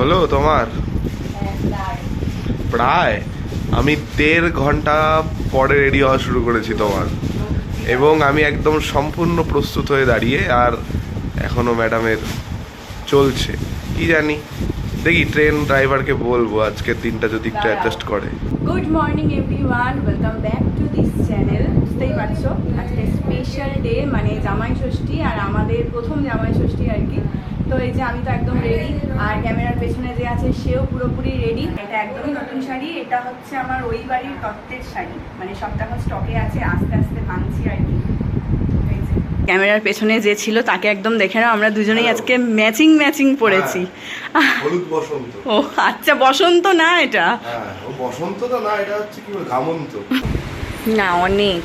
হলো তোমার? প্রায়। আমি দেড় ঘণ্টা পরে রেডি হওয়া শুরু করেছি তোমার। এবং আমি একদম সম্পূর্ণ প্রস্তুত হয়ে দাঁড়িয়ে আর এখনও ম্যাডামের চলছে। কি জানি? দেখি ট্রেন ড্রাইভারকে বলব আজকের দিনটা যদি একটু অ্যাডজাস্ট করে। Good morning everyone welcome back to this channel বুঝতেই পারছ আজকে স্পেশাল ডে মানে জামাই ষষ্ঠী আর আমাদের প্রথম জামাই ষষ্ঠী আর কি। তো এই যে আমি তো একদম রেডি আর ক্যামেরার পেছনে যে আছে সেও পুরোপুরি রেডি এটা একদমই নতুন শাড়ি এটা হচ্ছে আমার ওই বাড়ির তত্ত্বের শাড়ি। মানে সবটা এখন স্টকে আছে আস্তে আস্তে ভাঙছি আর কি। ক্যামেরার পেছনে যে ছিল তাকে একদম দেখে নাও আমরা দুজনেই আজকে ম্যাচিং ম্যাচিং পড়েছি হলুদ বসন্ত। ও আচ্ছা বসন্ত না এটা? হ্যাঁ ও বসন্ত তো না এটা হচ্ছে কি ঘামন্ত। না অনেক।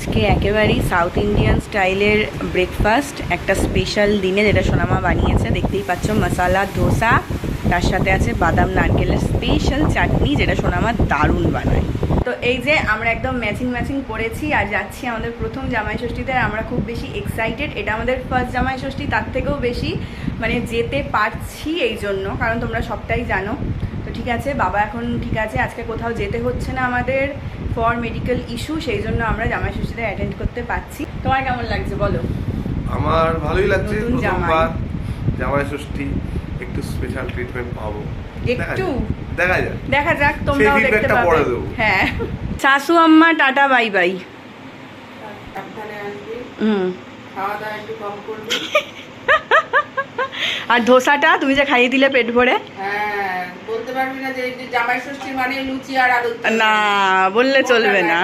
আজকে একেবারেই সাউথ ইন্ডিয়ান স্টাইলের ব্রেকফাস্ট একটা স্পেশাল দিনে যেটা সোনামা বানিয়েছে, দেখতেই পাচ্ছ মশালা ধোসা তার সাথে আছে বাদাম নারকেলের স্পেশাল চাটনি যেটা সোনামা দারুণ বানায়। তো এই যে আমরা একদম ম্যাচিং ম্যাচিং পড়েছি আর যাচ্ছি আমাদের প্রথম জামাই ষষ্ঠীতে আমরা খুব বেশি এক্সাইটেড এটা আমাদের ফার্স্ট জামাই ষষ্ঠী তার থেকেও বেশি মানে যেতে পারছি এই জন্য, কারণ তোমরা সবটাই জানো। ঠিক আছে বাবা এখন ঠিক আছে আজকে কোথাও যেতে হচ্ছে না আমাদের ফর মেডিকেল ইস্যু সেই জন্য আমরা জামাই ষষ্ঠীতে অ্যাটেন্ড করতে পারছি। তোমার কেমন লাগছে বলো? আমার ভালোই লাগছে জামাই। প্রথমবার জামাই। ষষ্ঠী একটু স্পেশাল ট্রিটমেন্ট পাবো। দেখা একটু? যাক। দেখা যাক। দেখা যাক তোমরাও দেখতে পাবে। হ্যাঁ। শাশু আম্মা টাটা বাই বাই। হুম। খাওয়া দাওয়া একটু কম করবি। আর ধোসাটা তুমি যে খাইয়ে দিলে পেট ভরে? হ্যাঁ। বলতে পারবি না যে জামাই ষষ্ঠী মানে লুচি আর আলু না বললে চলবে না।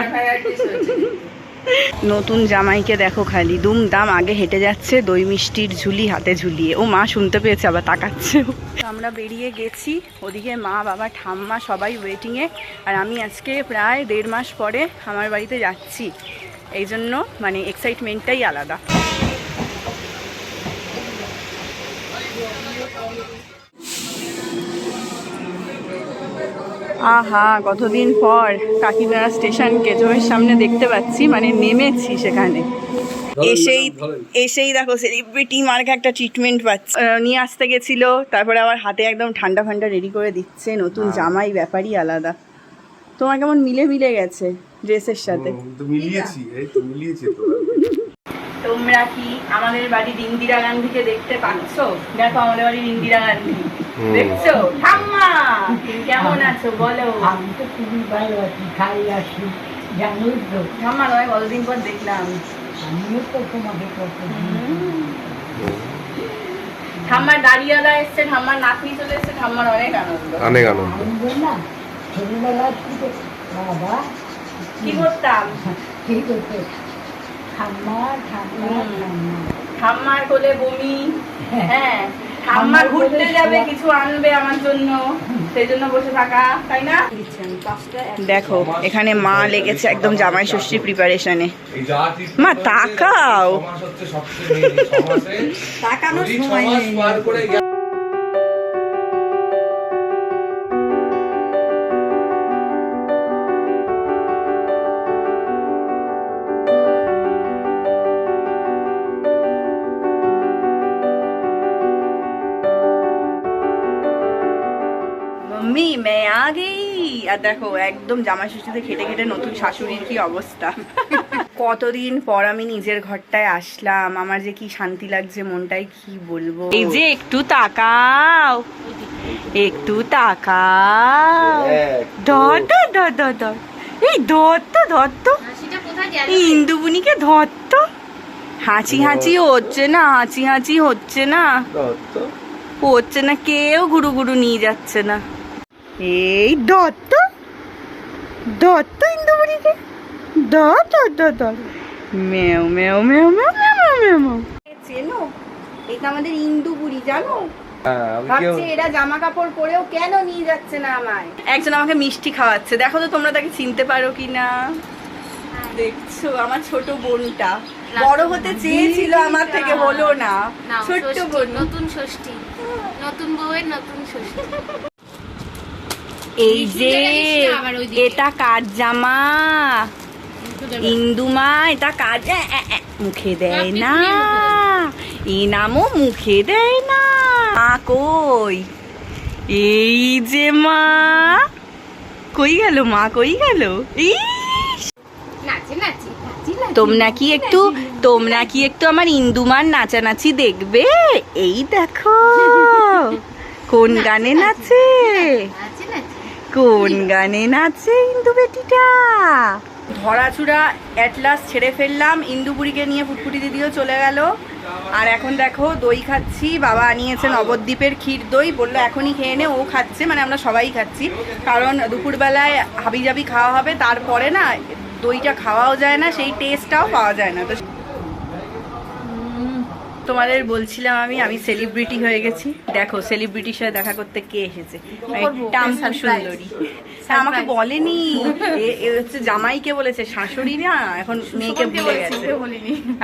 নতুন জামাইকে দেখো খালি দুম দাম আগে হেঁটে যাচ্ছে দই মিষ্টির ঝুলি হাতে ঝুলিয়ে। ও মা শুনতে পেয়েছে আবার তাকাচ্ছে। আমরা বেরিয়ে গেছি ওদিকে মা বাবা ঠাম্মা সবাই ওয়েটিংয়ে আর আমি আজকে প্রায় দেড় মাস পরে আমার বাড়িতে যাচ্ছি। এই জন্য মানে এক্সাইটমেন্টটাই আলাদা। আহা কতদিন পর কাকিনাড়া স্টেশন কেজমের সামনে দেখতে পাচ্ছি মানে নেমেছি সেখানে। এসেই এসেই দেখো সেলিব্রিটি মার্কে একটা ট্রিটমেন্ট পাচ্ছে। নিয়ে আসতে গেছিল তারপরে আবার হাতে একদম ঠান্ডা ফান্ডা রেডি করে দিচ্ছে নতুন জামাই ব্যাপারই আলাদা। তোমার কেমন মিলে মিলে গেছে ড্রেসের সাথে? তোমরা কি আমাদের বাড়ির ইন্দিরা গান্ধীকে দেখতে পাচ্ছ? দেখো আমাদের বাড়ির ইন্দিরা গান্ধী। দেখছ? ঠাম্মা! কেমন আছো বলো? আমি তো খুবই ভালো আছি খাই আছি জানোই তো। ঠাম্মা তোমায় কতদিন পর দেখলাম? আমিও তো তোমাকে কত ঠাম্মার দাঁড়িয়ালা এসছে ঠাম্মার নাতনি চলে এসছে ঠাম্মার অনেক আনন্দ। অনেক আনন্দ। না ছোটবেলা থেকে বাবা। কি করতাম? ঠিক আছে ঠাম্মা ঠাম্মা ঠাম্মার কোলে বমি হ্যাঁ। ঠাম্মা ঘুরতে যাবে কিছু আনবে আমার জন্য। সেই জন্য বসে থাকা তাই না? দেখো এখানে মা লেগেছে একদম জামাই ষষ্ঠী প্রিপারেশনে মা তাকাও। তাকানোর সময় আর দেখো একদম জামাই ষষ্ঠীতে খেটে খেটে নতুন শাশুড়ির কি অবস্থা। কতদিন পর আমি নিজের ঘরটায় আসলাম আমার যে কি শান্তি লাগছে মনটাই কি বলব? এই যে একটু তাকাও একটু তাকাও। ধর ধর ধর এই ধর তো ধর তো। ইন্দুবুনিকে ধর তো। হাঁচি হাঁচি হচ্ছে না হাঁচি হাঁচি হচ্ছে না। হচ্ছে না কেউ গুরু গুরু নিয়ে যাচ্ছে না। এই দত্ত দত্ত ইন্দুবুড়িকে দত দত মেও মেও মেও মেও মেও মেও মেও। চেনো? এটা আমাদের জানো? হ্যাঁ, ভাবছি এরা জামা কাপড় পরেও কেন নিয়ে যাচ্ছে না আমায়? একজন আমাকে মিষ্টি খাওয়াচ্ছে। দেখো তো তোমরা তাকে চিনতে পারো কিনা। দেখছ আমার ছোট বোনটা। বড় হতে চেয়েছিল আমার থেকে হলো না। ছোট্ট বোন। নতুন ষষ্ঠী। নতুন বউয়ের নতুন ষষ্ঠী। এই যে। এটা কার জামা? ইন্দুমা এটা এ, মুখে দেয় না। এই নামও মুখে দেয় না। মা কই? এই যে মা। কই গেল মা? কই গেল? তোমরা কি একটু তোমরা কি একটু আমার ইন্দুমার নাচানাচি দেখবে? এই দেখো। কোন গানে নাচি। কোন গানে নাচে ইন্দু বেটিটা? ধরাচুরা অ্যাটলাস ছেড়ে ফেললাম ইন্দুপুরিকে নিয়ে ফুটফুটি দিদিও চলে গেল। আর এখন দেখো, দই খাচ্ছি, বাবা আনিয়েছে নবদ্বীপের ক্ষীর দই, বলল এখনই খেয়ে নে, ও খাচ্ছে মানে আমরা সবাই খাচ্ছি। কারণ দুপুরবেলায় হাবিজাবি খাওয়া হবে, তারপরে না দইটা খাওয়াও যায় না, সেই টেস্টটাও পাওয়া যায় না। তো তোমাদের বলছিলাম আমি আমি সেলিব্রিটি হয়ে গেছি। দেখো সেলিব্রিটির সাথে দেখা করতে কে এসেছে? টাম্পু সুন্দরী। হ্যাঁ, আমাকে বলেনি। হচ্ছে জামাইকে বলেছে শাশুড়ি না এখন মেয়েকে ভুলে গেছে।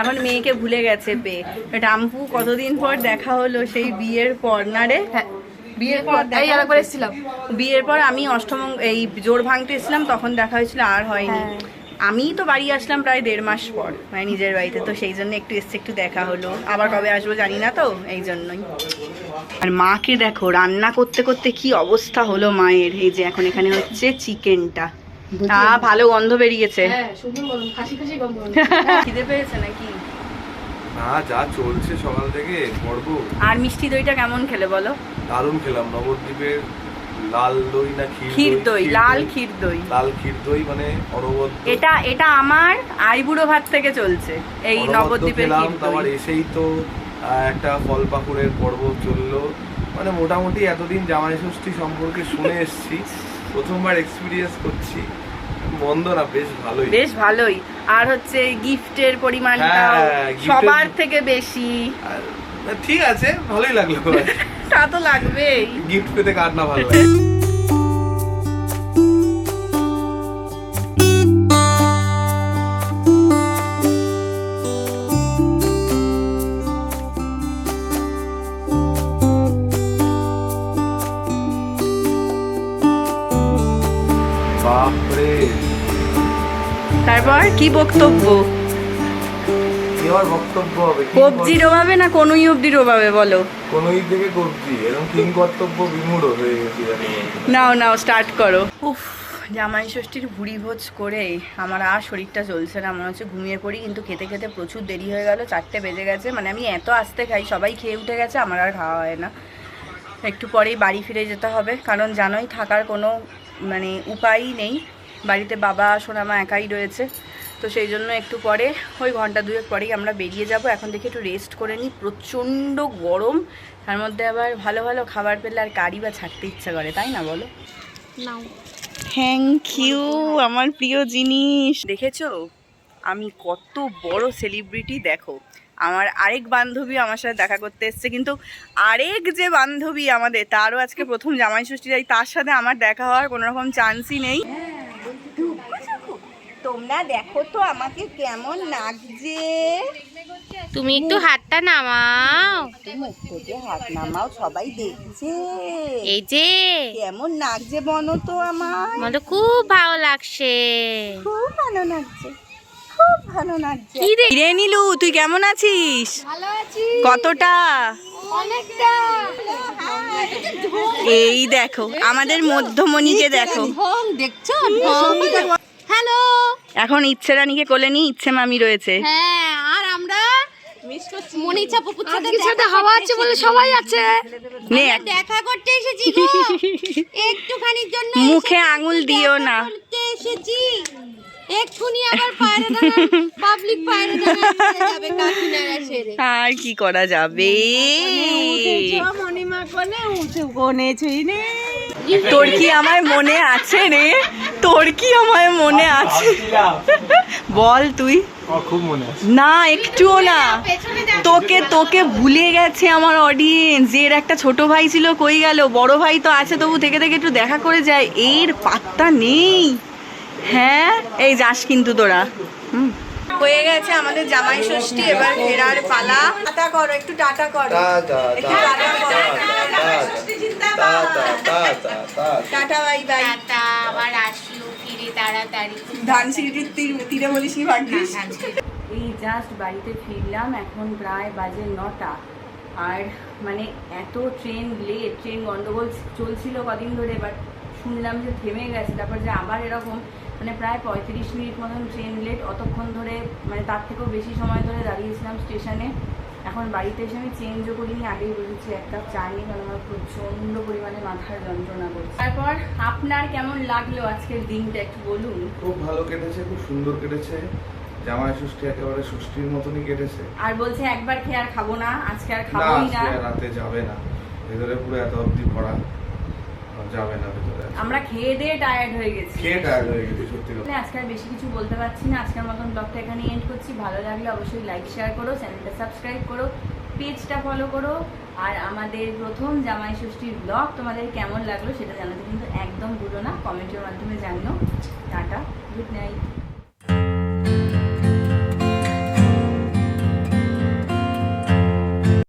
এখন মেয়েকে ভুলে গেছে বে টাম্পু কতদিন পর দেখা হলো সেই বিয়ের পর না রে? বিয়ের পর বিয়ের পর আমি অষ্টম এই জোর ভাঙতে এসেছিলাম তখন দেখা হয়েছিল আর হয়নি। আমি তো বাড়ি আসলাম প্রায় দেড় মাস পর মানে নিজের বাড়িতে তো সেই জন্য একটু এসছে একটু দেখা হলো। আবার কবে আসব জানি না তো এই জন্যই। আর মাকে দেখো রান্না করতে করতে কি অবস্থা হলো মায়ের এই যে এখন এখানে হচ্ছে চিকেনটা। তা ভালো গন্ধ বেরিয়েছে। হ্যাঁ খাসি খিদে পেয়েছে নাকি? না যা চলছে সকাল থেকে আর মিষ্টি দইটা কেমন খেলে বলো? দারুণ খেলাম নবদ্বীপের লাল দই না ক্ষীর দই? লাল ক্ষীর দই। লাল ক্ষীর দই মানে অনবদ্য এটা এটা আমার আইবুড়ো ভাত থেকে চলছে এই নবদ্বীপের ক্ষীর দই। এসেই তো একটা ফল পাকুড়ের পর্ব চলল। মানে মোটামুটি এতদিন জামাই ষষ্ঠী সম্পর্কে শুনে এসেছি প্রথমবার এক্সপিরিয়েন্স করছি। মন্দ না বেশ ভালোই। বেশ ভালোই। আর হচ্ছে গিফটের পরিমাণটা হ্যাঁ, সবার থেকে বেশি। ঠিক আছে ভালোই লাগল। তা তো লাগবেই। গিফট পেতে কার না ভালো লাগে? তারপর কি বক্তব্য? কি আবার বক্তব্য হবে কবজি ডোবাবে না কোনুই অব্দি ডোবাবে বলো। কোন দিক থেকে কবজি এরকম কিং কর্তব্য বিমূঢ় হয়ে গেছি নাও নাও স্টার্ট করো। উফ জামাই ষষ্ঠীর ভুড়ি ভোজ করে আমার আর শরীরটা চলছে না মনে হচ্ছে ঘুমিয়ে পড়ি কিন্তু খেতে খেতে প্রচুর দেরি হয়ে গেল চারটে বেজে গেছে মানে আমি এত আস্তে খাই সবাই খেয়ে উঠে গেছে আমার আর খাওয়া হয় না। একটু পরেই বাড়ি ফিরে যেতে হবে কারণ জানোই থাকার কোনো মানে উপায়ই নেই। বাড়িতে বাবা সোনামা একাই রয়েছে। তো সেই জন্য একটু পরে ওই ঘণ্টা দুয়েক পরেই আমরা বেরিয়ে যাব। এখন দেখি একটু রেস্ট করে নিই। প্রচণ্ড গরম তার মধ্যে আবার ভালো ভালো খাবার পেলে আর কারি বা ছাড়তে ইচ্ছা করে তাই না বলো? নাও। থ্যাংক ইউ আমার প্রিয় জিনিস। দেখেছ? আমি কত বড় সেলিব্রিটি দেখো। আমার আরেক বান্ধবী আমার সাথে দেখা করতে এসছে কিন্তু আরেক যে বান্ধবী আমাদের তারও আজকে প্রথম জামাই ষষ্ঠী যাই তার সাথে আমার দেখা হওয়ার কোনো রকম চান্সই নেই। তোমরা দেখো তো আমাকে কেমন লাগছে। তুমি একটু হাতটা নামাও। মুখ হাত নামাও সবাই দেখছে। এই যে। কেমন লাগছে বলো তো আমার আমাদের খুব ভালো লাগছে। খুব ভালো লাগছে খুব ভালো লাগছে। কি রে? রে নীলু তুই কেমন আছিস? ভালো আছি। কতটা? অনেকটা। এই দেখো আমাদের মধ্যমণিকে দেখো। দেখছ? হ্যালো? এখন ইচ্ছে রানীকে কোলে নিয়ে ইচ্ছে মামি রয়েছে। হ্যাঁ আর আমরা মনে ইচ্ছা পুকুর সাথে হাওয়া আছে বলে সবাই আছে। নে দেখা করতে এসেছি গো। একটুখানির জন্য মুখে আঙুল দিও না। এসেছি। এক্ষুনি আবার পায়রা পাবলিক পায়রা সেরে। আর কি করা যাবে? তোর কি আমার মনে আছে রে? তোর কি আমার মনে আছে? বল তুই। না, একটুও না। তোকে তোকে ভুলে গেছে আমার অডিয়েন্স এর একটা ছোট ভাই ছিল, কই গেল? বড় ভাই তো আছে, তবু থেকে থেকে একটু দেখা করে যায়। এর পাত্তা নেই। হ্যাঁ এই যাস কিন্তু তোরা। হুম। হয়ে গেছে আমাদের জামাই ষষ্ঠী এবার ফেরার পালা। টাটা করো একটু টাটা করো। Tata tata bye bye. Tata আবার আসিও ফিরে তাড়াতাড়ি। ধানসিঁড়ির তীর- তীরে বলিস ভাগ্যিস। হ্যাঁ, এই জাস্ট বাড়িতে ফিরলাম এখন প্রায় বাজে নটা। আর মানে এত ট্রেন লেট ট্রেন গন্ডগোল চলছিল কদিন ধরে বাট শুনলাম যে থেমে গেছে। তারপর যে আবার এরকম মানে প্রায় পঁয়ত্রিশ মিনিট মতন ট্রেন লেট অতক্ষণ ধরে মানে তার থেকেও বেশি সময় ধরে দাঁড়িয়েছিলাম স্টেশনে এখন বাড়িতে এসে আমি চেঞ্জও করিনি আগেই বলেছি এক কাপ চা নিয়ে কারণ আমার প্রচণ্ড পরিমাণে মাথার যন্ত্রণা করছে। তারপর আপনার কেমন লাগল আজকের দিনটা একটু বলুন? খুব ভালো কেটেছে খুব সুন্দর কেটেছে। জামাই ষষ্ঠী একেবারে ষষ্ঠীর মতনই কেটেছে। আর বলছে একবার খেয়ে আর খাব না আজকে আর না খাবোই না। রাতে যাবে না। ভেতরে পুরো এত অবধি ভরা আর যাবে না আমরা খেয়ে দিয়ে টায়ার্ড হয়ে গেছি। খেয়ে টায়ার্ড হয়ে গেছি সত্যি কথা। আজকে আর বেশি কিছু বলতে পারছি না। আজকের মতন ব্লগটা এখানে এন্ড করছি। ভালো লাগলে অবশ্যই লাইক শেয়ার করো চ্যানেলটা সাবস্ক্রাইব করো পেজটা ফলো করো। আর আমাদের প্রথম জামাই ষষ্ঠীর ব্লগ তোমাদের কেমন লাগল সেটা জানাতে কিন্তু একদম ভুলো না। কমেন্টের মাধ্যমে জানিও। Tata good night